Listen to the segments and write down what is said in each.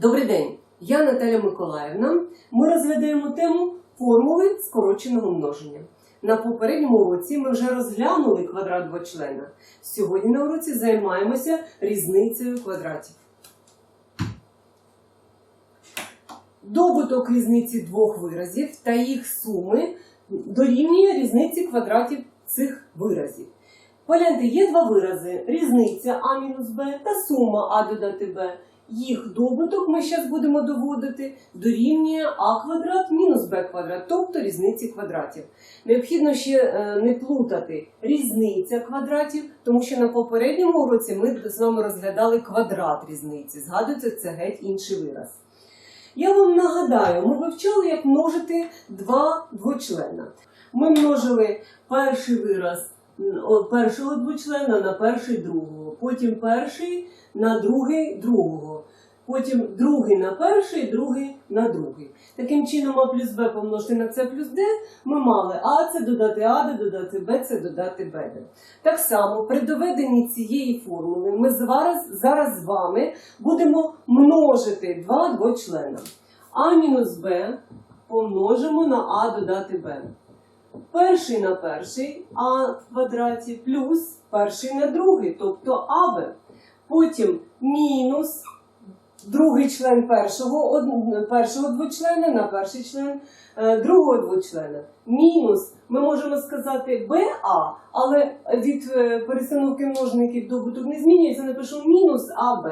Добрий день, я Наталя Миколаївна. Ми розглядаємо тему формули скороченого множення. На попередньому уроці ми вже розглянули квадрат двочлена. Сьогодні на уроці займаємося різницею квадратів. Добуток різниці двох виразів та їх суми дорівнює різниці квадратів цих виразів. Погляньте, є два вирази: різниця А-Б та сума А додати Б. Їх добуток ми зараз будемо доводити дорівнює а квадрат мінус Б квадрат, тобто різниці квадратів. Необхідно ще е, не плутати різниця квадратів, тому що на попередньому уроці ми з вами розглядали квадрат різниці. Згадується, це геть інший вираз. Я вам нагадаю, ми вивчали, як множити два двочлена. Ми множили перший вираз першого двочлена на перший другого, потім перший на другий другого, потім другий на перший, другий на другий. Таким чином, А плюс Б помножити на С плюс Д, ми мали А це додати А, додати Б, це додати Б. Так само, при доведенні цієї формули ми зараз, зараз з вами будемо множити два двочлена. А мінус Б помножимо на А додати Б. Перший на перший А в квадраті плюс перший на другий, тобто АБ. Потім мінус другий член першого, од- першого двочлена на перший член е, другого двочлена. Мінус, ми можемо сказати БА, але від е, перестановки множників добуток не змінюється, напишу мінус АБ.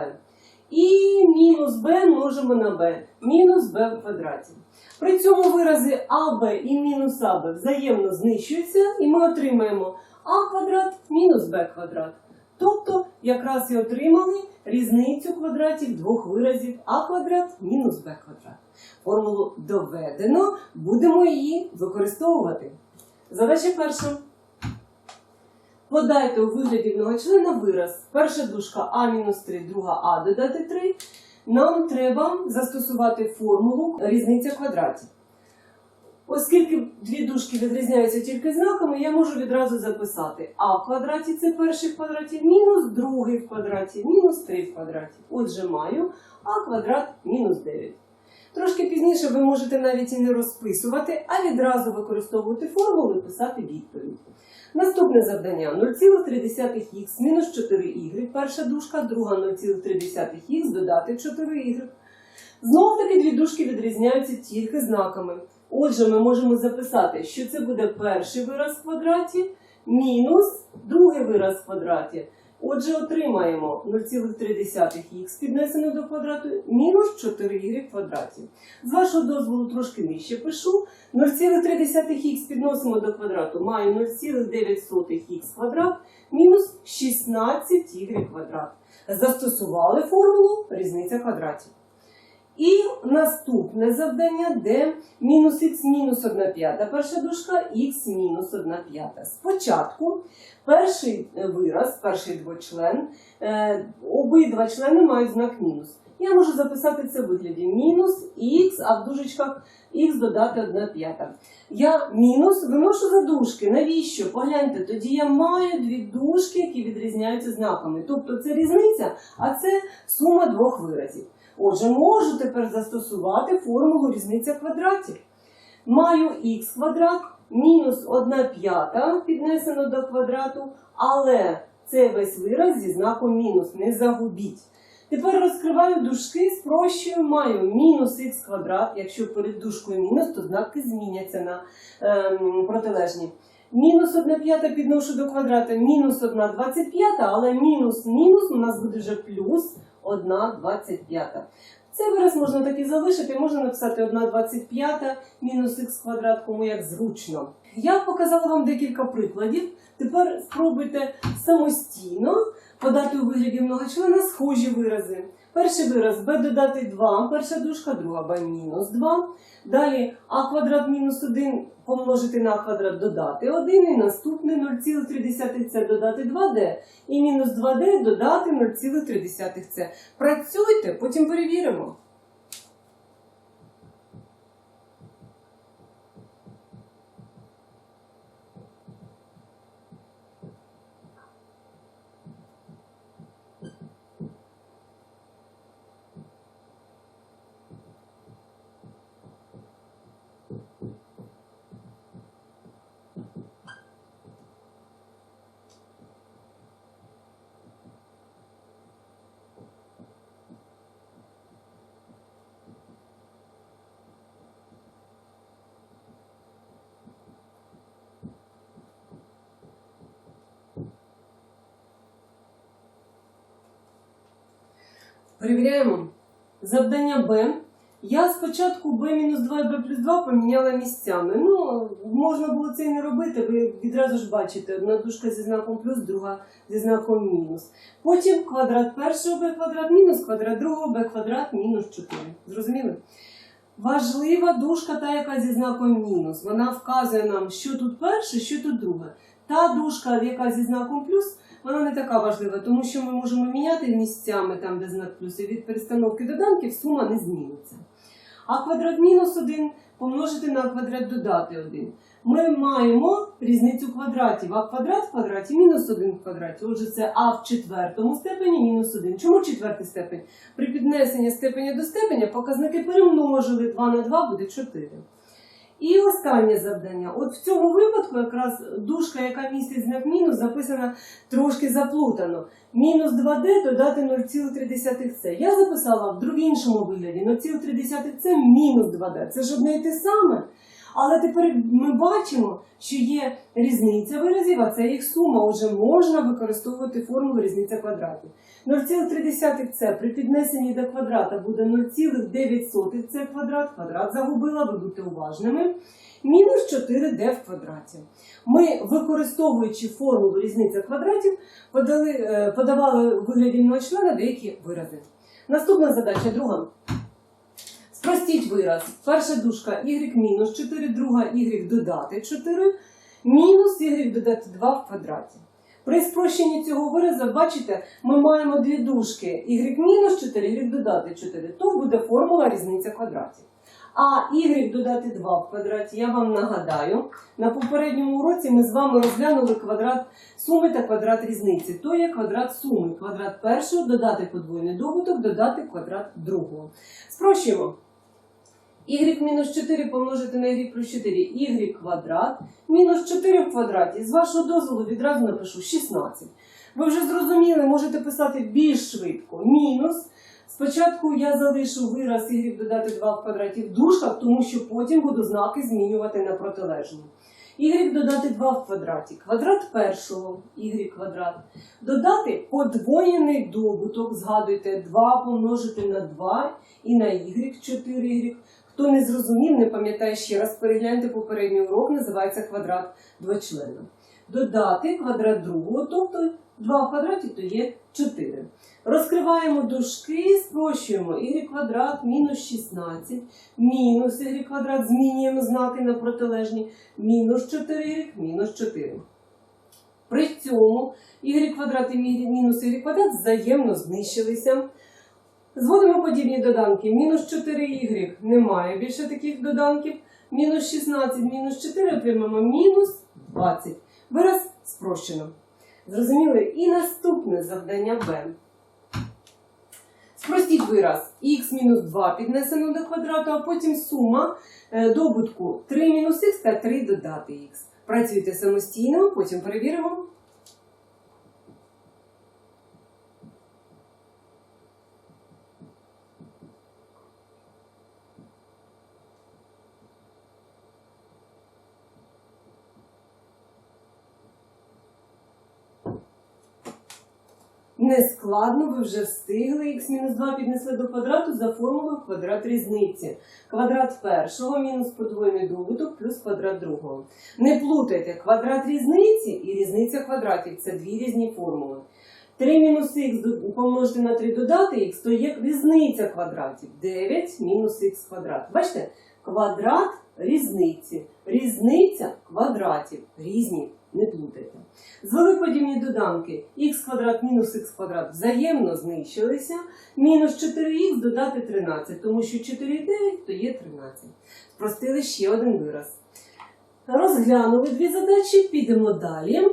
І мінус b множимо на b, мінус b в квадраті. При цьому вирази АБ і мінус АБ взаємно знищуються, і ми отримаємо а квадрат мінус b квадрат. Тобто, якраз і отримали різницю квадратів двох виразів а квадрат мінус b квадрат. Формулу доведено, будемо її використовувати. Задача перша. Подайте у вигляді многочлена вираз. Перша дужка А мінус 3, друга А додати 3. Нам треба застосувати формулу різниця квадратів. Оскільки дві дужки відрізняються тільки знаками, я можу відразу записати А в квадраті це перший в квадраті, мінус другий в квадраті, мінус 3 в квадраті. Отже, маю А квадрат мінус 9. Трошки пізніше ви можете навіть і не розписувати, а відразу використовувати формулу і писати відповідь. Наступне завдання 0,3х мінус 4y, перша дужка, друга 0,3х додати 4y. Знов таки дві дужки відрізняються тільки знаками. Отже, ми можемо записати, що це буде перший вираз в квадраті мінус другий вираз в квадраті. Отже, отримаємо 0,3х піднесено до квадрату мінус 4y квадраті. З вашого дозволу трошки нижче пишу. 0,3х підносимо до квадрату, маю 0,9х квадрат мінус 16y квадрат. Застосували формулу різниця квадратів. І наступне завдання, де мінус х мінус 1 п'ята. Перша дужка х мінус 1 п'ята. Спочатку перший е, вираз, перший двочлен, е, обидва члени мають знак мінус. Я можу записати це в вигляді мінус х, а в дужечках х додати 1 п'ята. Я мінус виношу за дужки. Навіщо? Погляньте, тоді я маю дві дужки, які відрізняються знаками. Тобто це різниця, а це сума двох виразів. Отже, можу тепер застосувати формулу різниця квадратів. Маю х квадрат мінус 1 п'ята піднесено до квадрату, але це весь вираз зі знаком мінус, не загубіть. Тепер розкриваю дужки, спрощую, маю мінус х квадрат. Якщо перед дужкою мінус, то знаки зміняться на ем, протилежні. Мінус 1 п'ята підношу до квадрата, мінус 1 25, але мінус мінус у нас буде вже плюс 1 25. Цей вираз можна так і залишити, можна написати 1 25 мінус х квадрат, кому як зручно. Я показала вам декілька прикладів. Тепер спробуйте самостійно подати у вигляді многочлена схожі вирази. Перший вираз b додати 2, перша дужка, друга b мінус 2. Далі а квадрат мінус 1 помножити на а квадрат додати 1. І наступне 0,3 це додати 2d. І мінус 2d додати 0,3 це. Працюйте, потім перевіримо. Перевіряємо. Завдання Б. Я спочатку b-2 і b плюс 2 поміняла місцями. Ну, можна було це і не робити, ви відразу ж бачите, одна дужка зі знаком плюс, друга зі знаком мінус. Потім квадрат першого b квадрат мінус квадрат другого b квадрат мінус 4. Зрозуміли? Важлива дужка та, яка зі знаком мінус. Вона вказує нам, що тут перше, що тут друге. Та дужка, яка зі знаком плюс, вона не така важлива, тому що ми можемо міняти місцями там, де знак плюс, і від перестановки доданків сума не зміниться. А квадрат мінус 1 помножити на квадрат додати 1. Ми маємо різницю квадратів. А квадрат в квадраті мінус 1 в квадраті. Отже, це а в четвертому степені мінус 1. Чому четвертий степень? При піднесенні степеня до степеня показники перемножили 2 на 2 буде 4. І останнє завдання. От в цьому випадку якраз дужка, яка містить знак мінус, записана трошки заплутано. Мінус 2D додати 0,3 Я записала в іншому вигляді 0,3 це мінус 2D. Це ж одне і те саме. Але тепер ми бачимо, що є різниця виразів, а це їх сума. Отже, можна використовувати формулу різниця квадратів. 0,3 це при піднесенні до квадрата буде 0,9 це квадрат. Квадрат загубила, ви будьте уважними. Мінус 4d в квадраті. Ми, використовуючи формулу різниця квадратів, подали, е, подавали вигляді многочлена деякі вирази. Наступна задача, друга. Спростіть вираз. Перша дужка y мінус 4, друга y додати 4, мінус y додати 2 в квадраті. При спрощенні цього виразу, бачите, ми маємо дві дужки y мінус 4, y додати 4. То буде формула різниця квадратів. А y додати 2 в квадраті, я вам нагадаю, на попередньому уроці ми з вами розглянули квадрат суми та квадрат різниці. То є квадрат суми. Квадрат першого додати подвойний добуток, додати квадрат другого. Спрощуємо. Y мінус 4 помножити на y плюс 4, y квадрат, мінус 4 в квадраті. З вашого дозволу відразу напишу 16. Ви вже зрозуміли, можете писати більш швидко. Мінус. Спочатку я залишу вираз y додати 2 в квадраті в дужках, тому що потім буду знаки змінювати на протилежні. y додати 2 в квадраті. Квадрат першого y квадрат. Додати подвоєний добуток. Згадуйте, 2 помножити на 2 і на y 4y. Хто не зрозумів, не пам'ятає ще раз, перегляньте попередній урок, називається квадрат двочлена. Додати квадрат другого, тобто 2 в квадраті, то є 4. Розкриваємо дужки, спрощуємо y квадрат мінус 16, мінус y квадрат, змінюємо знаки на протилежні, мінус 4y, мінус 4. При цьому y квадрат і мінус y квадрат взаємно знищилися. Зводимо подібні доданки. Мінус 4y немає більше таких доданків. Мінус 16, мінус 4 отримаємо мінус 20. Вираз спрощено. Зрозуміли? І наступне завдання Б. Спростіть вираз мінус 2 піднесено до квадрату, а потім сума е, добутку 3 мінус х та 3 додати х. Працюйте самостійно, потім перевіримо. Нескладно, ви вже встигли. Х-2 піднесли до квадрату за формулою квадрат різниці. Квадрат першого мінус подвоєний добуток плюс квадрат другого. Не плутайте квадрат різниці і різниця квадратів. Це дві різні формули. 3 мінус х помножити на 3 додати х, то є різниця квадратів. 9 мінус х квадрат. Бачите? Квадрат різниці. Різниця квадратів. Різні. Не плутайте. Звели подібні доданки х квадрат мінус х квадрат взаємно знищилися. Мінус 4х додати 13, тому що 4,9 то є 13. Спростили ще один вираз. Розглянули дві задачі, підемо далі.